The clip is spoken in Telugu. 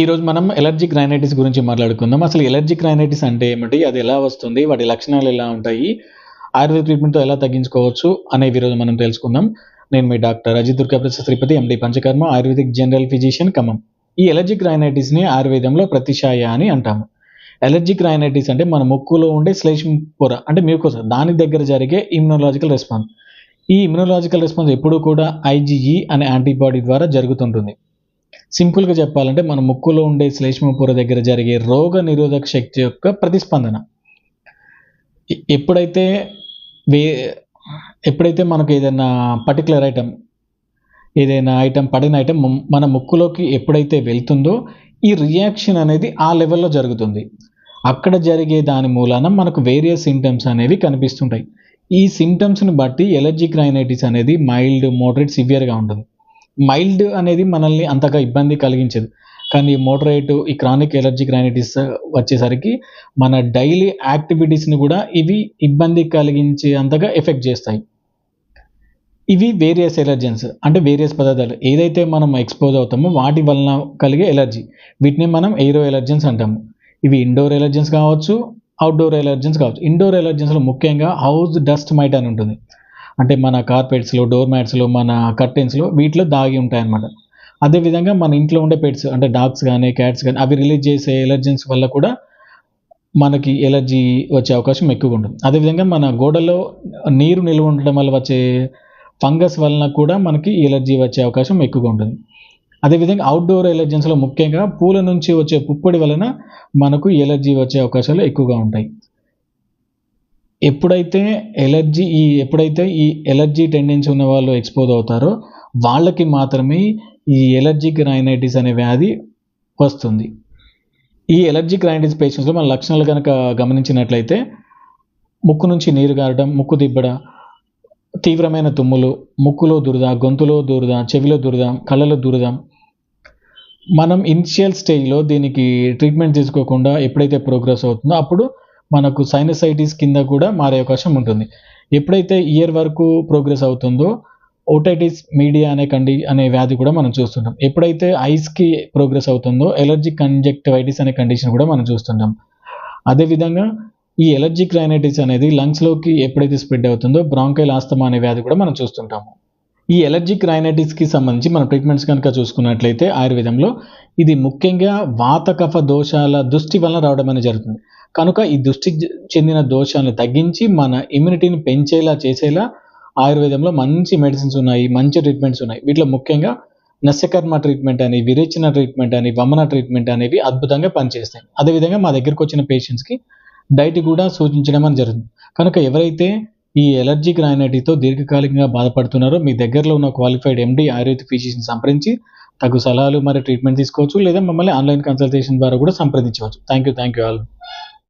ఈరోజు మనం ఎలర్జిక్ రైనైటిస్ గురించి మాట్లాడుకుందాం. అసలు ఎలర్జిక్ రైనైటిస్ అంటే ఏమిటి? అది ఎలా వస్తుంది? వాటి లక్షణాలు ఎలా ఉంటాయి? ఆయుర్వేద ట్రీట్మెంట్తో ఎలా తగ్గించుకోవచ్చు అనేవి ఈరోజు మనం తెలుసుకుందాం. నేను మీ doctor Ajith Durgaprasad Sripathi MD panchakarma ayurvedic general physician Khammam. ఈ ఎలర్జిక్ రైనైటిస్ని ఆయుర్వేదంలో ప్రతిశాయ అని అంటాము. ఎలర్జిక్ రైనైటిస్ అంటే మన ముక్కులో ఉండే శ్లేష్మ పొర అంటే మ్యూకోస దాని దగ్గర జరిగే ఇమ్యునలాజికల్ రెస్పాన్స్ ఈ ఇమ్యునలాజికల్ రెస్పాన్స్ ఎప్పుడూ కూడా ఐజీఈ అనే యాంటీబాడీ ద్వారా జరుగుతుంటుంది. సింపుల్గా చెప్పాలంటే మన ముక్కులో ఉండే శ్లేష్మపుర దగ్గర జరిగే రోగ నిరోధక శక్తి యొక్క ప్రతిస్పందన. ఎప్పుడైతే వే ఎప్పుడైతే మనకు ఏదైనా పర్టికులర్ ఐటమ్ ఏదైనా ఐటమ్ పడిన ఐటమ్ మన ముక్కులోకి ఎప్పుడైతే వెళ్తుందో ఈ రియాక్షన్ అనేది ఆ లెవెల్లో జరుగుతుంది. అక్కడ జరిగే దాని మూలాన మనకు వేరియస్ సిమ్టమ్స్ అనేవి కనిపిస్తుంటాయి. ఈ సిమ్టమ్స్ని బట్టి ఎలర్జిక్ రైనైటిస్ అనేది మైల్డ్ మోడరేట్ సివియర్గా ఉంటుంది మైల్డ్ అనేది మనల్ని అంతగా ఇబ్బంది కలిగించదు. కానీ మోటరేట్ ఈ క్రానిక్ ఎలర్జీ రైనైటిస్ వచ్చేసరికి మన డైలీ యాక్టివిటీస్ని కూడా ఇవి ఇబ్బంది కలిగించే అంతగా ఎఫెక్ట్ చేస్తాయి. ఇవి వేరియస్ ఎలర్జెన్స్ అంటే వేరియస్ పదార్థాలు. ఏదైతే మనం ఎక్స్పోజ్ అవుతామో వాటి వలన కలిగే ఎలర్జీ. వీటిని మనం ఎయిరో ఎలర్జెన్స్ అంటాము. ఇవి ఇండోర్ ఎలర్జెన్స్ కావచ్చు అవుట్డోర్ ఎలర్జెన్స్ కావచ్చు. ఇండోర్ ఎలర్జెన్స్లో ముఖ్యంగా హౌస్ డస్ట్ మైట్ అని ఉంటుంది. అంటే మన కార్పెట్స్లో డోర్ మ్యాట్స్లో మన కర్టెన్స్లో వీటిలో దాగి ఉంటాయన్నమాట. అదేవిధంగా మన ఇంట్లో ఉండే పెట్స్ అంటే డాగ్స్ కానీ క్యాట్స్ కానీ అవి రిలీజ్ చేసే ఎలర్జెన్స్ వల్ల కూడా మనకి ఎలర్జీ వచ్చే అవకాశం ఎక్కువగా ఉంటుంది. అదేవిధంగా మన గోడలో నీరు నిల్వ ఉండడం వల్ల వచ్చే ఫంగస్ వలన కూడా మనకి ఎలర్జీ వచ్చే అవకాశం ఎక్కువగా ఉంటుంది. అదేవిధంగా అవుట్డోర్ ఎలర్జెన్స్లో ముఖ్యంగా పూల నుంచి వచ్చే పుప్పొడి వలన మనకు ఎలర్జీ వచ్చే అవకాశాలు ఎక్కువగా ఉంటాయి. ఎప్పుడైతే ఎలర్జీ ఈ ఎప్పుడైతే ఈ ఎలర్జీ టెండెన్సీ ఉన్న వాళ్ళు ఎక్స్పోజ్ అవుతారో వాళ్ళకి మాత్రమే ఈ ఎలర్జిక్ రైనైటిస్ అనే వ్యాధి వస్తుంది. ఈ ఎలర్జిక్ రైనైటిస్ పేషెంట్స్లో మన లక్షణాలు కనుక గమనించినట్లయితే ముక్కు నుంచి నీరు గారడం ముక్కు దిబ్బడ తీవ్రమైన తుమ్ములు ముక్కులో దురద గొంతులో దురద చెవిలో దురద కళ్ళలో దురద. మనం ఇనిషియల్ స్టేజ్లో దీనికి ట్రీట్మెంట్ తీసుకోకుండా ఎప్పుడైతే ప్రోగ్రెస్ అవుతుందో అప్పుడు మనకు సైనసైటిస్ కింద కూడా మారే అవకాశం ఉంటుంది. ఎప్పుడైతే ఇయర్ వరకు ప్రోగ్రెస్ అవుతుందో ఓటైటిస్ మీడియా అనే కండి అనే వ్యాధి కూడా మనం చూస్తుంటాం. ఎప్పుడైతే ఐస్కి ప్రోగ్రెస్ అవుతుందో ఎలర్జిక్ కంజెక్టివైటిస్ అనే కండిషన్ కూడా మనం చూస్తుంటాం. అదేవిధంగా ఈ ఎలర్జిక్ రైనైటిస్ అనేది లంగ్స్లోకి ఎప్పుడైతే స్ప్రెడ్ అవుతుందో బ్రాంకైల్ ఆస్తమా అనే వ్యాధి కూడా మనం చూస్తుంటాము. ఈ ఎలర్జిక్ రైనైటిస్కి సంబంధించి మన ట్రీట్మెంట్స్ కనుక చూసుకున్నట్లయితే ఆయుర్వేదంలో ఇది ముఖ్యంగా వాత కఫ దోషాల దృష్టి వలన రావడం అనేది జరుగుతుంది. కనుక ఈ దృష్టి చెందిన దోషాలను తగ్గించి మన ఇమ్యూనిటీని పెంచేలా చేసేలా ఆయుర్వేదంలో మంచి మెడిసిన్స్ ఉన్నాయి మంచి ట్రీట్మెంట్స్ ఉన్నాయి. వీటిలో ముఖ్యంగా నస్యకర్మ ట్రీట్మెంట్ అని విరేచన ట్రీట్మెంట్ అని వమన ట్రీట్మెంట్ అనేవి అద్భుతంగా పనిచేస్తాయి. అదేవిధంగా మా దగ్గరకు వచ్చిన పేషెంట్స్కి డైట్ కూడా సూచించడం అని జరుగుతుంది. కనుక ఎవరైతే ఈ ఎలర్జిక్ గ్రానైటీతో దీర్ఘకాలికంగా బాధపడుతున్నారో మీ దగ్గరలో ఉన్న క్వాలిఫైడ్ ఎండి ఆయుర్వేద ఫిజిషియన్ సంప్రదించి తగు సలహాలు మరి ట్రీట్మెంట్ తీసుకోవచ్చు లేదా మమ్మల్ని ఆన్లైన్ కన్సల్టేషన్ ద్వారా కూడా సంప్రదించవచ్చు. Thank you thank you all